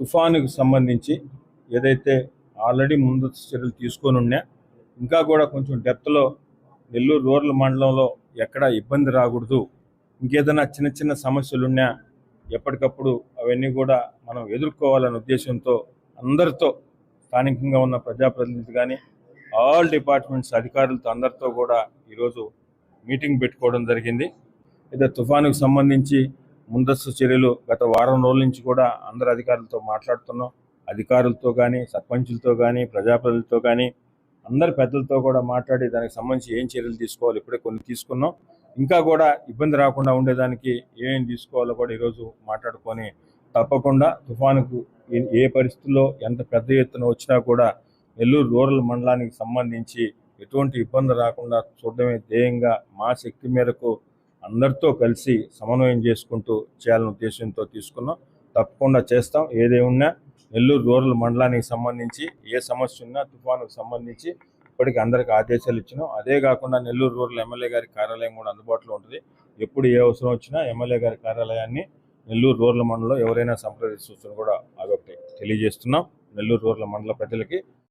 తుఫానుకు సంబంధించి ఏదైతే ఆల్రెడీ ముందు చర్యలు తీసుకొని ఉన్నా ఇంకా కూడా కొంచెం డెప్త్లో నెల్లూరు రూరల్ మండలంలో ఎక్కడ ఇబ్బంది రాకూడదు. ఇంకేదైనా చిన్న చిన్న సమస్యలున్నా ఎప్పటికప్పుడు అవన్నీ కూడా మనం ఎదుర్కోవాలనే ఉద్దేశంతో అందరితో స్థానికంగా ఉన్న ప్రజాప్రతినిధులు కానీ ఆల్ డిపార్ట్మెంట్స్ అధికారులతో అందరితో కూడా ఈరోజు మీటింగ్ పెట్టుకోవడం జరిగింది. అయితే తుఫానుకు సంబంధించి ముందస్తు చర్యలు గత వారం రోజుల నుంచి కూడా అందరు అధికారులతో మాట్లాడుతున్నాం. అధికారులతో కానీ సర్పంచులతో కానీ ప్రజాప్రతినిధులతో కానీ అందరి పెద్దలతో కూడా మాట్లాడి దానికి సంబంధించి ఏం చర్యలు తీసుకోవాలి ఇప్పుడే కొన్ని తీసుకున్నాం. ఇంకా కూడా ఇబ్బంది రాకుండా ఉండేదానికి ఏమేం తీసుకోవాలో కూడా ఈరోజు మాట్లాడుకొని తప్పకుండా తుఫానుకు ఏ- ఏ పరిస్థితుల్లో ఎంత పెద్ద ఎత్తున వచ్చినా కూడా నెల్లూరు రూరల్ మండలానికి సంబంధించి ఎటువంటి ఇబ్బంది రాకుండా చూడడమే ధ్యేయంగా మా శక్తి మేరకు అందరితో కలిసి సమన్వయం చేసుకుంటూ చేయాలనే ఉద్దేశంతో తీసుకున్నాం. తప్పకుండా చేస్తాం. ఏదేమున్నా నెల్లూరు రూరల్ మండలానికి సంబంధించి ఏ సమస్య ఉన్నా తుఫానుకు సంబంధించి ఇప్పటికి అందరికి ఆదేశాలు ఇచ్చినాం. అదే కాకుండా నెల్లూరు రూరల్ ఎమ్మెల్యే గారి కార్యాలయం కూడా అందుబాటులో ఉంటుంది. ఎప్పుడు ఏ అవసరం వచ్చినా ఎమ్మెల్యే గారి కార్యాలయాన్ని నెల్లూరు రూరల్ మండలంలో ఎవరైనా సంప్రదించవచ్చని కూడా అదొకటి తెలియజేస్తున్నాం. నెల్లూరు రూరల్ మండల ప్రజలకి